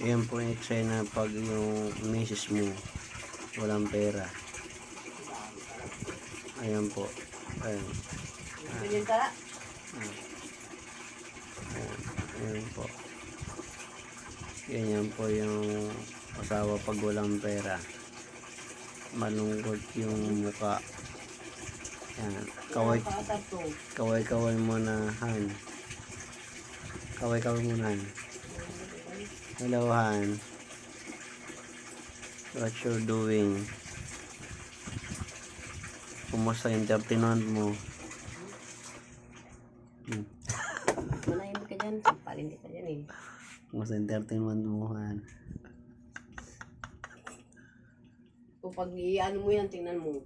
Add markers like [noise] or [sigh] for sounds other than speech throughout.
Ayan po yung eksena pag yung misis mo walang pera. Ayan po. Ayan. Ganyan ka. Ayan. Ayan po. Ganyan po yung asawa pag walang pera. Malungkot yung muka. Ayan. Kaway, kaway-kaway mo na, Han. Kaway-kaway mo na, Han. Hello, Han. What you doing? Kumusta yung 13 month mo? Hmm. Manahimik ka dyan. Sampalin kita dyan eh. Kumusta yung 13 month mo, Han? Kung pag iano mo yan, tingnan mo.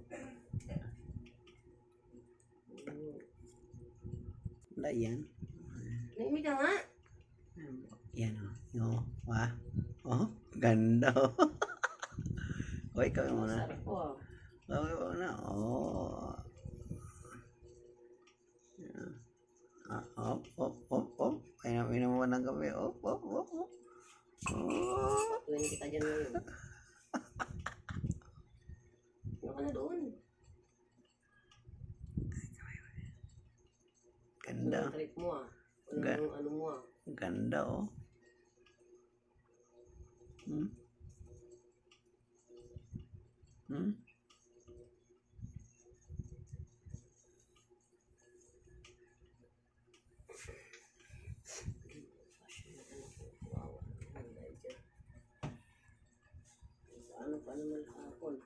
Wala yan. Nahimik ka nga. Yan o. Yung, wa? Oh, ganda [laughs] o. ikaw muna. Ah. Ikaw muna. Oh. Yan. Ah, op, op, op, op. Pinam-pinam mo ng gabi. Op, op, op, op. Oh. Tuwin kita dyan ngayon. Ano ka na doon? Ganda. Ano trip mo ah? Ano ano mo ah? Ganda oh. Hmm? Hmm? Ano pa naman hapon?